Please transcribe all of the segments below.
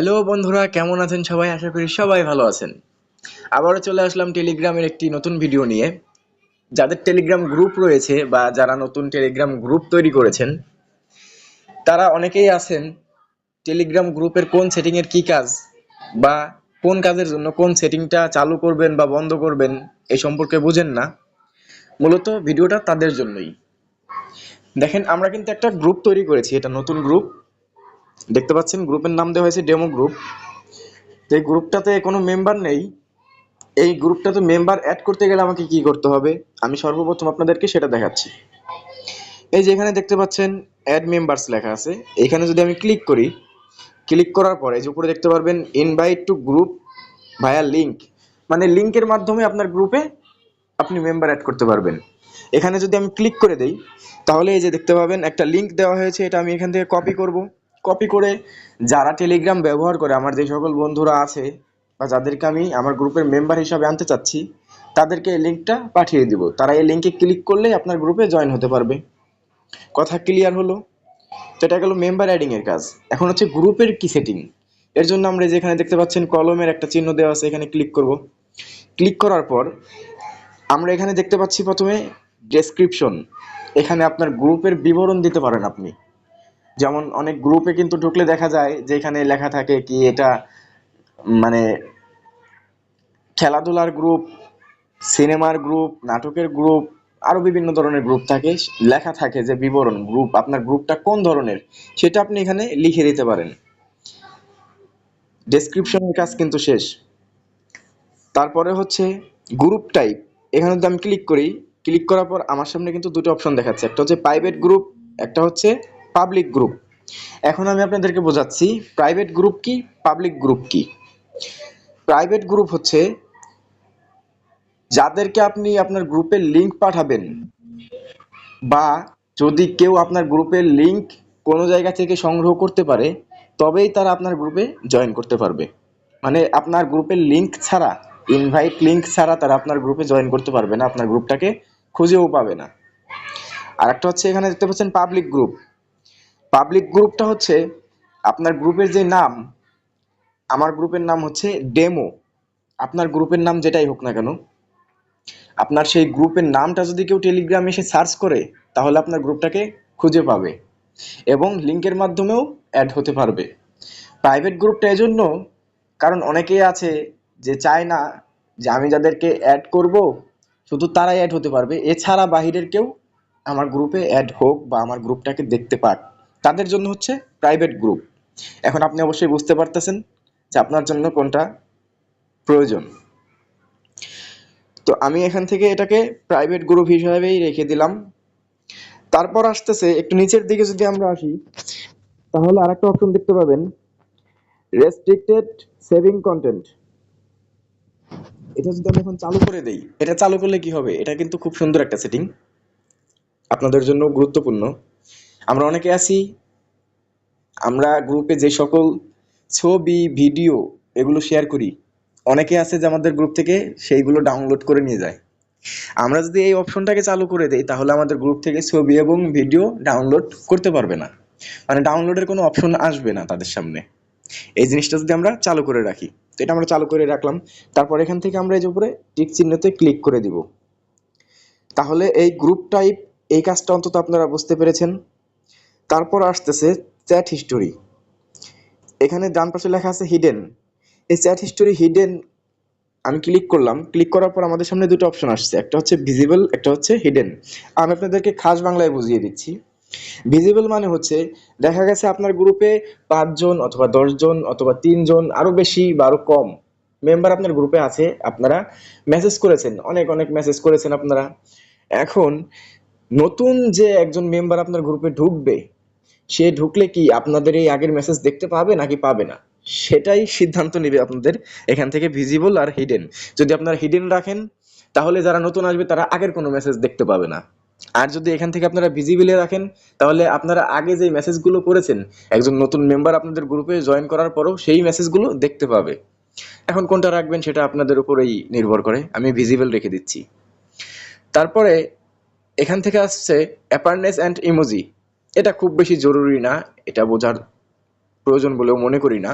Hello বন্ধুরা, কেমন আছেন সবাই? আশা করি সবাই ভালো আছেন। আবারও চলে আসলাম টেলিগ্রামের একটি নতুন ভিডিও নিয়ে। যাদের টেলিগ্রাম গ্রুপ রয়েছে বা যারা নতুন টেলিগ্রাম গ্রুপ তৈরি করেছেন, তারা অনেকেই আছেন টেলিগ্রাম গ্রুপের কোন সেটিংয়ের কি কাজ বা কোন কাজের জন্য কোন সেটিংটা চালু করবেন বা বন্ধ করবেন এই সম্পর্কে বুঝেন না। মূলত ভিডিওটা তাদের জন্যই। দেখেন, আমরা কিন্তু একটা গ্রুপ তৈরি করেছি, এটা নতুন গ্রুপ দেখতে পাচ্ছেন, গ্রুপের নাম দেওয়া হয়েছে ডেমো গ্রুপ। তো এই গ্রুপটাতে কোনো মেম্বার নেই। এই গ্রুপটাতে মেম্বার অ্যাড করতে গেলে আমাকে কি করতে হবে? আমি সর্বপ্রথম আপনাদেরকে সেটা দেখাচ্ছি। এই যে এখানে দেখতে পাচ্ছেন অ্যাড মেম্বার্স লেখা আছে। এখানে যদি আমি ক্লিক করি ক্লিক করার পরে যে উপরে দেখতে পারবেন invite to group via link মানে লিঙ্কের মাধ্যমে আপনার গ্রুপে আপনি মেম্বার অ্যাড করতে পারবেন। এখানে যদি আমি ক্লিক করে দেই, তাহলে এই যে দেখতে পাবেন, একটা লিঙ্ক দেওয়া হয়েছে। এটা আমি এখান থেকে কপি করব। কপি করে যারা টেলিগ্রাম ব্যবহার করে, আমার যে সকল বন্ধুরা আছে বা যাদেরকে আমি আমার গ্রুপের মেম্বার হিসাবে আনতে চাচ্ছি, তাদেরকে এই লিঙ্কটা পাঠিয়ে দিব। তারা এই লিঙ্কে ক্লিক করলেই আপনার গ্রুপে জয়েন হতে পারবে। কথা ক্লিয়ার হলো? তো এটা গেল মেম্বার অ্যাডিং এর কাজ। এখন হচ্ছে গ্রুপের কি সেটিং এর জন্য আমরা যেখানে দেখতে পাচ্ছেন কলমের একটা চিহ্ন দেওয়া আছে, এখানে ক্লিক করব। ক্লিক করার পর আমরা এখানে দেখতে পাচ্ছি প্রথমে ডেসক্রিপশন এখানে আপনার গ্রুপের বিবরণ দিতে পারেন আপনি। যেমন অনেক গ্রুপে কিন্তু ঢুকলে দেখা যায় যে এখানে লেখা থাকে কি এটা মানে খেলাধুলার গ্রুপ সিনেমার গ্রুপ নাটকের গ্রুপ আরও বিভিন্ন ধরনের গ্রুপ থাকে, লেখা থাকে যে বিবরণ গ্রুপ আপনার গ্রুপটা কোন ধরনের, সেটা আপনি এখানে লিখে দিতে পারেন। ডেসক্রিপশনের কাজ কিন্তু শেষ। তারপরে হচ্ছে গ্রুপ টাইপ এখানে যদি আমি ক্লিক করি ক্লিক করার পর আমার সামনে কিন্তু দুটো অপশন দেখাচ্ছে, একটা হচ্ছে প্রাইভেট গ্রুপ একটা হচ্ছে পাবলিক গ্রুপ এখন আমি আপনাদেরকে বোঝাচ্ছি প্রাইভেট গ্রুপ কি পাবলিক গ্রুপ কি? প্রাইভেট গ্রুপ হচ্ছে যাদেরকে আপনি আপনার গ্রুপের লিংক পাঠাবেন বা যদি কেউ আপনার গ্রুপের লিংক কোনো জায়গা থেকে সংগ্রহ করতে পারে, তবেই তারা আপনার গ্রুপে জয়েন করতে পারবে। মানে আপনার গ্রুপের লিংক ছাড়া ইনভাইট লিংক ছাড়া তারা আপনার গ্রুপে জয়েন করতে পারবে না, আপনার গ্রুপটাকে খুঁজেও পাবে না। আর একটা হচ্ছে এখানে দেখতে পাচ্ছেন পাবলিক গ্রুপ পাবলিক গ্রুপটা হচ্ছে আপনার গ্রুপের যে নাম, আমার গ্রুপের নাম হচ্ছে ডেমো আপনার গ্রুপের নাম যেটাই হোক না কেন, আপনার সেই গ্রুপের নামটা যদি কেউ টেলিগ্রামে এসে সার্চ করে, তাহলে আপনার গ্রুপটাকে খুঁজে পাবে এবং লিঙ্কের মাধ্যমেও অ্যাড হতে পারবে। প্রাইভেট গ্রুপটা এজন্য, কারণ অনেকেই আছে যে চায় না যে আমি যাদেরকে অ্যাড করব, শুধু তারাই অ্যাড হতে পারবে। এছাড়া বাহিরের কেউ আমার গ্রুপে অ্যাড হোক বা আমার গ্রুপটাকে দেখতে পাক। তাদের জন্য হচ্ছে প্রাইভেট গ্রুপ এখন আপনি অবশ্যই বুঝতে পারতেছেন যে আপনার জন্য কোনটা প্রয়োজন। তো আমি এখান থেকে এটাকে প্রাইভেট গ্রুপ হিসাবেই রেখে দিলাম। তারপর আসতেছে, একটু নিচের দিকে যদি আমরা আসি, তাহলে আরেকটা অপশন দেখতে পাবেন। রেস্ট্রিক্টেড সেভিং কন্টেন্ট এটা যদি আমি এখন চালু করে দেই, এটা চালু করলে কি হবে? এটা কিন্তু খুব সুন্দর একটা সেটিং আপনাদের জন্য গুরুত্বপূর্ণ। আমরা অনেকে আছি, আমরা গ্রুপে যে সকল ছবি, ভিডিও এগুলো শেয়ার করি, অনেকে আছে যে আমাদের গ্রুপ থেকে সেইগুলো ডাউনলোড করে নিয়ে যায়। আমরা যদি এই অপশনটাকে চালু করে দেই, তাহলে আমাদের গ্রুপ থেকে ছবি এবং ভিডিও ডাউনলোড করতে পারবে না। মানে ডাউনলোডের কোনো অপশন আসবে না তাদের সামনে। এই জিনিসটা যদি আমরা চালু করে রাখি, তো এটা আমরা চালু করে রাখলাম। তারপর এখান থেকে আমরা এই যে উপরে টিক চিহ্নতে ক্লিক করে দিব। তাহলে এই গ্রুপ টাইপ এই কাজটা অন্তত আপনারা বুঝতে পেরেছেন। তারপর আসতেছে চ্যাট হিস্টোরি। এখানে ডান পাশে লেখা আছে হিডেন এই চ্যাট হিস্টোরি হিডেন আমি ক্লিক করলাম। ক্লিক করার পর আমাদের সামনে দুটো অপশন আসছে। একটা হচ্ছে ভিজিবল একটা হচ্ছে হিডেন আমি আপনাদেরকে খাস বাংলায় বুঝিয়ে দিচ্ছি। ভিজিবল মানে হচ্ছে দেখা গেছে আপনার গ্রুপে পাঁচজন অথবা দশজন অথবা তিনজন আরও বেশি বা আরও কম মেম্বার আপনার গ্রুপে আছে। আপনারা মেসেজ করেছেন, অনেক অনেক মেসেজ করেছেন আপনারা। এখন নতুন যে একজন মেম্বার আপনার গ্রুপে ঢুকবে সে ঢুকলে কি আপনাদের এই আগের মেসেজ দেখতে পাবে নাকি পাবে না? সেটাই সিদ্ধান্ত নেবে আপনাদের এখান থেকে ভিজিবল আর হিডেন যদি আপনারা হিডেন রাখেন, তাহলে যারা নতুন আসবে, তারা আগের কোনো মেসেজ দেখতে পাবে না। আর যদি এখান থেকে আপনারা ভিজিবলে রাখেন, তাহলে আপনারা আগে যে মেসেজগুলো করেছেন, একজন নতুন মেম্বার আপনাদের গ্রুপে জয়েন করার পরও সেই মেসেজগুলো দেখতে পাবে। এখন কোনটা রাখবেন সেটা আপনাদের উপরেই নির্ভর করে। আমি ভিজিবল রেখে দিচ্ছি। তারপরে এখান থেকে আসছে অ্যাপারনেস অ্যান্ড ইমোজি এটা খুব বেশি জরুরি না, এটা বোঝার প্রয়োজন বলেও মনে করি না।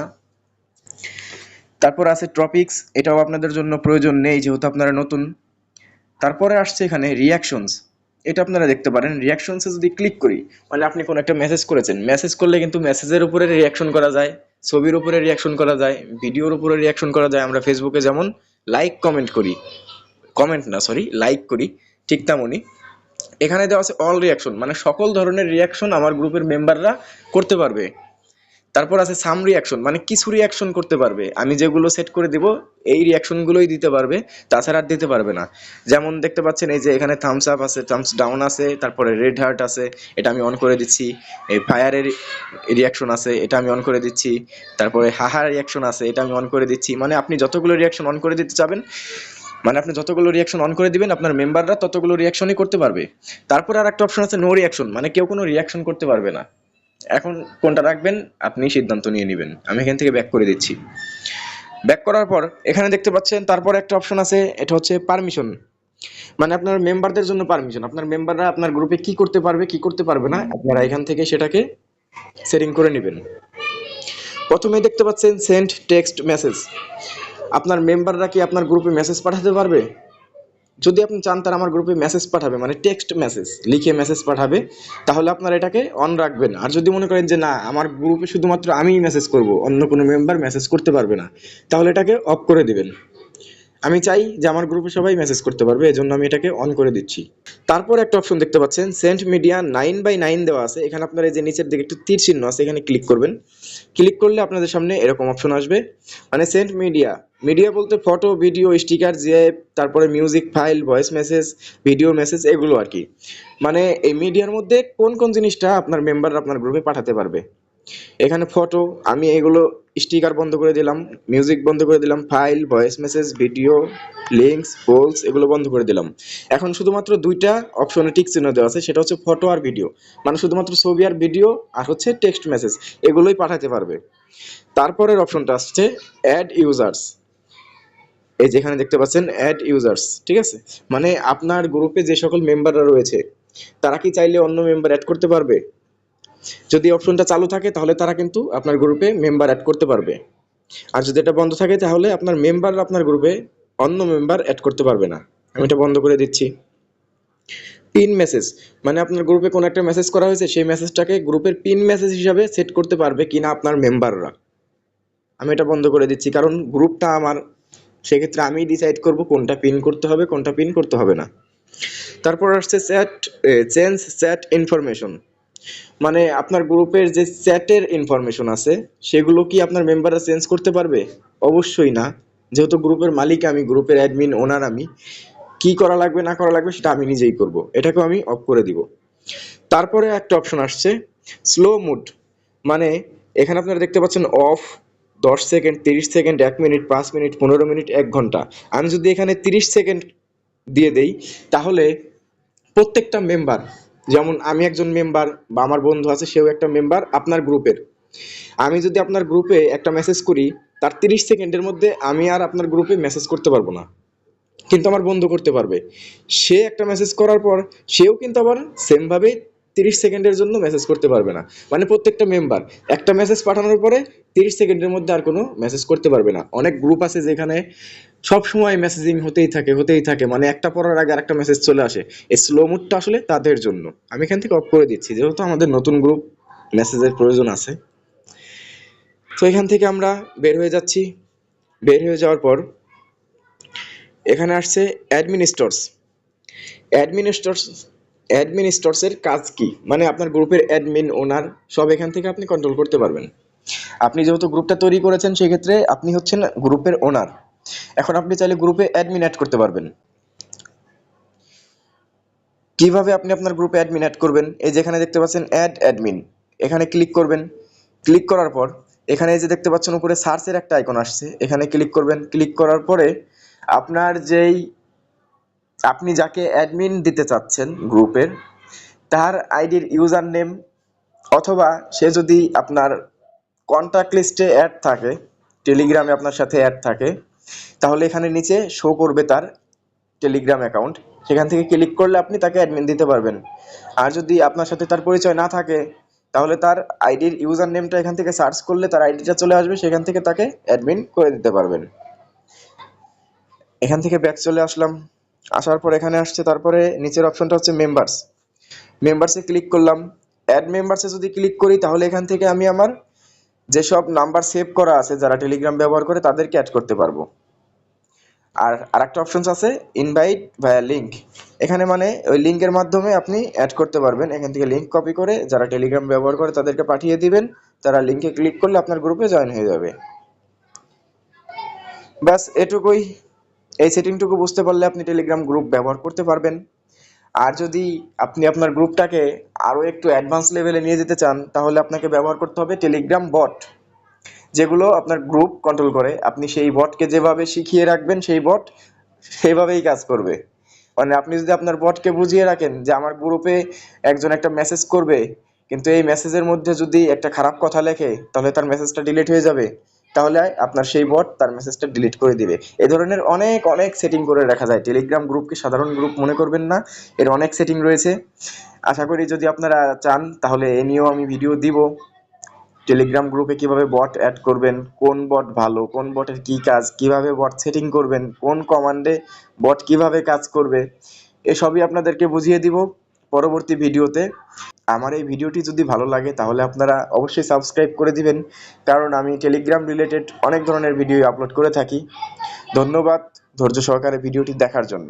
তারপর আছে টপিকস এটাও আপনাদের জন্য প্রয়োজন নেই যেহেতু আপনারা নতুন। তারপরে আসছে এখানে রিয়াকশনস এটা আপনারা দেখতে পারেন। রিয়াকশনসে যদি ক্লিক করি মানে আপনি কোনো একটা মেসেজ করেছেন মেসেজ করলে কিন্তু মেসেজের উপরে রিয়াকশন করা যায়, ছবির উপরে রিয়াকশন করা যায় ভিডিওর উপরে রিয়াকশন করা যায়। আমরা ফেসবুকে যেমন লাইক কমেন্ট করি কমেন্ট না সরি লাইক করি, ঠিক তেমনই। এখানে দেওয়া আছে অল রিয়াকশন মানে সকল ধরনের রিয়াকশন আমার গ্রুপের মেম্বাররা করতে পারবে। তারপর আছে সাম রিয়াকশন মানে কিছু রিয়াকশন করতে পারবে। আমি যেগুলো সেট করে দিব, এই রিয়াকশনগুলোই দিতে পারবে, তাছাড়া আর দিতে পারবে না। যেমন দেখতে পাচ্ছেন, এই যে এখানে থামস আপ আছে থামস ডাউন আছে, তারপরে রেড হার্ট আছে, এটা আমি অন করে দিচ্ছি। এই ফায়ারের রিয়াকশন আছে, এটা আমি অন করে দিচ্ছি। তারপরে হাহা রিয়াকশন আছে, এটা আমি অন করে দিচ্ছি। মানে আপনি যতগুলো রিয়াকশন অন করে দিতে চাবেন মানে আপনি যতগুলো রিয়াকশন অন করে দিবেন, আপনার মেম্বাররা ততগুলো রিয়াকশনই করতে পারবে। তারপর আর একটা অপশন আছে নো রিয়াকশন মানে কেউ কোনো রিয়াকশন করতে পারবে না। এখন কোনটা রাখবেন, আপনি সিদ্ধান্ত নিয়ে নেবেন। আমি এখান থেকে ব্যাক করে দিচ্ছি। ব্যাক করার পর, এখানে দেখতে পাচ্ছেন, তারপর একটা অপশন আছে, এটা হচ্ছে পারমিশন মানে আপনার মেম্বারদের জন্য পারমিশন আপনার মেম্বাররা আপনার গ্রুপে কি করতে পারবে, কি করতে পারবে না, আপনারা এখান থেকে সেটাকে সেটিং করে নেবেন। প্রথমে দেখতে পাচ্ছেন সেন্ড টেক্সট মেসেজ আপনার মেম্বাররা কি আপনার গ্রুপে মেসেজ পাঠাতে পারবে? যদি আপনি চান তার আমার গ্রুপে মেসেজ পাঠাবে মানে টেক্সট মেসেজ লিখে মেসেজ পাঠাবে, তাহলে আপনার এটাকে অন রাখবেন। আর যদি মনে করেন যে না, আমার গ্রুপে শুধুমাত্র আমিই মেসেজ করব, অন্য কোনো মেম্বার মেসেজ করতে পারবে না, তাহলে এটাকে অফ করে দিবেন। আমি চাই যে আমার গ্রুপে সবাই মেসেজ করতে পারবে, এজন্য আমি এটাকে অন করে দিচ্ছি। তারপর একটা অপশন দেখতে পাচ্ছেন send media nine by nine দেওয়া আছে। এখানে আপনারা এই যে নিচের দিকে একটু তীর চিহ্ন আছে, এখানে ক্লিক করবেন। ক্লিক করলে আপনাদের সামনে এরকম অপশন আসবে। মানে সেন্ট মিডিয়া মিডিয়া বলতে ফটো ভিডিও স্টিকার জিআইএফ তারপরে music file voice message video message এগুলো আর কি। মানে এই মিডিয়ার মধ্যে কোন কোন জিনিসটা আপনার মেম্বার আপনার গ্রুপে পাঠাতে পারবে? এখানে ফটো আমি এগুলো স্টিকার বন্ধ করে দিলাম মিউজিক বন্ধ করে দিলাম file voice message video links polls এগুলো বন্ধ করে দিলাম। এখন শুধুমাত্র দুইটা অপশনে টিক চিহ্ন দেওয়া আছে, সেটা হচ্ছে ফটো আর ভিডিও মানে শুধুমাত্র ছবি আর ভিডিও আর হচ্ছে টেক্সট মেসেজ এগুলোই পাঠাতে পারবে। তারপরের অপশনটা আসছে অ্যাড ইউজার্স এই যেখানে দেখতে পাচ্ছেন অ্যাড ইউজার্স ঠিক আছে? মানে আপনার গ্রুপে যে সকল মেম্বাররা রয়েছে, তারা কি চাইলে অন্য মেম্বার অ্যাড করতে পারবে? যদি অপশনটা চালু থাকে, তাহলে তারা কিন্তু আপনার গ্রুপে মেম্বার অ্যাড করতে পারবে। আর যদি এটা বন্ধ থাকে, তাহলে আপনার মেম্বার আপনার গ্রুপে অন্য মেম্বার অ্যাড করতে পারবে না। আমি এটা বন্ধ করে দিচ্ছি। পিন মেসেজ মানে আপনার গ্রুপে কোনো একটা মেসেজ করা হয়েছে, সেই মেসেজটাকে গ্রুপের পিন মেসেজ হিসাবে সেট করতে পারবে কিনা আপনার মেম্বাররা আমি এটা বন্ধ করে দিচ্ছি, কারণ গ্রুপটা আমার, সেক্ষেত্রে আমি ডিসাইড করব কোনটা পিন করতে হবে, কোনটা পিন করতে হবে না। তারপর আসছে চ্যাট চেঞ্জ চ্যাট ইনফরমেশন মানে আপনার গ্রুপের যে চ্যাটের ইনফরমেশন আছে, সেগুলো কি আপনার মেম্বাররা চেঞ্জ করতে পারবে? অবশ্যই না। যেহেতু গ্রুপের মালিক আমি, গ্রুপের অ্যাডমিন ওনার আমি, কি করা লাগবে, না করা লাগবে, সেটা আমি নিজেই করব। এটাকেও আমি অফ করে দিব। তারপরে একটা অপশন আসছে স্লো মুড মানে এখানে আপনারা দেখতে পাচ্ছেন অফ দশ সেকেন্ড তিরিশ সেকেন্ড এক মিনিট পাঁচ মিনিট পনেরো মিনিট এক ঘণ্টা। আমি যদি এখানে তিরিশ সেকেন্ড দিয়ে দেই, তাহলে প্রত্যেকটা মেম্বার যেমন আমি একজন মেম্বার বা আমার বন্ধু আছে, সেও একটা মেম্বার আপনার গ্রুপের আমি যদি আপনার গ্রুপে একটা মেসেজ করি, তার তিরিশ সেকেন্ডের মধ্যে আমি আর আপনার গ্রুপে মেসেজ করতে পারব না। কিন্তু আমার বন্ধু করতে পারবে। সে একটা মেসেজ করার পর, সেও কিন্তু আবার সেমভাবে তিরিশ সেকেন্ডের জন্য মেসেজ করতে পারবে না। মানে প্রত্যেকটা মেম্বার একটা মেসেজ পাঠানোর পরে তিরিশ সেকেন্ডের মধ্যে আর কোনো মেসেজ করতে পারবে না। অনেক গ্রুপ আছে যেখানে সব সময় মেসেজিং হতেই থাকে হতেই থাকে। মানে একটা পড়ার আগে আরেকটা মেসেজ চলে আসে। এই স্লো মুডটা আসলে তাদের জন্য। আমি এখান থেকে অফ করে দিচ্ছি। যেহেতু আমাদের নতুন গ্রুপ মেসেজের প্রয়োজন আছে। তো এখান থেকে আমরা বের হয়ে যাচ্ছি। বের হয়ে যাওয়ার পর এখানে আসছে অ্যাডমিনিস্টর্স অ্যাডমিনিস্টর্স অ্যাডমিনিস্টর্সের কাজ কি? মানে আপনার গ্রুপের অ্যাডমিন ওনার সব এখান থেকে আপনি কন্ট্রোল করতে পারবেন। আপনি যেহেতু গ্রুপটা তৈরি করেছেন, সেক্ষেত্রে আপনি হচ্ছেন গ্রুপের ওনার এখন আপনি চাইলে গ্রুপে অ্যাডমিন অ্যাড করতে পারবেন। কীভাবে আপনি আপনার গ্রুপে অ্যাডমিন অ্যাড করবেন? এই যেখানে দেখতে পাচ্ছেন অ্যাড অ্যাডমিন এখানে ক্লিক করবেন। ক্লিক করার পর এখানে এই যে দেখতে পাচ্ছেন উপরে সার্চের একটা আইকন আসছে। এখানে ক্লিক করবেন। ক্লিক করার পরে আপনার যেই আপনি যাকে অ্যাডমিন দিতে চাচ্ছেন গ্রুপের তার আইডির ইউজার নেম অথবা সে যদি আপনার কন্ট্যাক্ট লিস্টে অ্যাড থাকে টেলিগ্রামে আপনার সাথে অ্যাড থাকে তাহলে এখানে নিচে শো করবে তার টেলিগ্রাম অ্যাকাউন্ট সেখান থেকে ক্লিক করলে আপনি তাকে অ্যাডমিন দিতে পারবেন। আর যদি আপনার সাথে তার পরিচয় না থাকে, তাহলে তার আইডির ইউজার নেমটা এখান থেকে সার্চ করলে তার আইডিটা চলে আসবে, সেখান থেকে তাকে অ্যাডমিন করে দিতে পারবেন। এখান থেকে ব্যাক চলে আসলাম। আসার পর এখানে আসছে, তারপরে নিচের অপশনটা হচ্ছে মেম্বার্স মেম্বার্সে ক্লিক করলাম। অ্যাড মেম্বার্সে যদি ক্লিক করি, তাহলে এখান থেকে আমি আমার যেসব নাম্বার সেভ করা আছে যারা টেলিগ্রাম ব্যবহার করে, তাদেরকে অ্যাড করতে পারব। আর আরেকটা অপশনস আছে ইনভাইট ভায়া লিঙ্ক এখানে মানে ওই লিঙ্কের মাধ্যমে আপনি অ্যাড করতে পারবেন। এখান থেকে লিঙ্ক কপি করে যারা টেলিগ্রাম ব্যবহার করে, তাদেরকে পাঠিয়ে দিবেন। তারা লিঙ্কে ক্লিক করলে আপনার গ্রুপে জয়েন হয়ে যাবে। ব্যাস, এটুকুই। এই সেটিংটুকু বুঝতে পারলে আপনি টেলিগ্রাম গ্রুপ ব্যবহার করতে পারবেন। আর যদি আপনি আপনার গ্রুপটাকে আরও একটু অ্যাডভান্স লেভেলে নিয়ে যেতে চান, তাহলে আপনাকে ব্যবহার করতে হবে টেলিগ্রাম বট যেগুলো আপনার গ্রুপ কন্ট্রোল করে। আপনি সেই বটকে যেভাবে শিখিয়ে রাখবেন, সেই বট সেইভাবেই কাজ করবে। মানে আপনি যদি আপনার বটকে বুঝিয়ে রাখেন যে আমার গ্রুপে একজন একটা মেসেজ করবে, কিন্তু এই মেসেজের মধ্যে যদি একটা খারাপ কথা লেখে, তাহলে তার মেসেজটা ডিলিট হয়ে যাবে। তাহলে আপনার সেই বট তার মেসেজটা ডিলিট করে দিবে। এ ধরনের অনেক অনেক সেটিং করে রাখা যায়। টেলিগ্রাম গ্রুপকে সাধারণ গ্রুপ মনে করবেন না। এর অনেক সেটিং রয়েছে। আশা করি যদি আপনারা চান, তাহলে এ নিয়েও আমি ভিডিও দিব। টেলিগ্রাম গ্রুপে কীভাবে বট অ্যাড করবেন, কোন বট ভালো, কোন বটের কি কাজ, কীভাবে বট সেটিং করবেন, কোন কমান্ডে বট কীভাবে কাজ করবে, এসবই আপনাদেরকে বুঝিয়ে দিব। পরবর্তী ভিডিওতে। আমার এই ভিডিওটি যদি ভালো লাগে, তাহলে আপনারা অবশ্যই সাবস্ক্রাইব করে দিবেন। কারণ আমি টেলিগ্রাম রিলেটেড অনেক ধরনের ভিডিও আপলোড করে থাকি। ধন্যবাদ ধৈর্য সহকারে ভিডিওটি দেখার জন্য।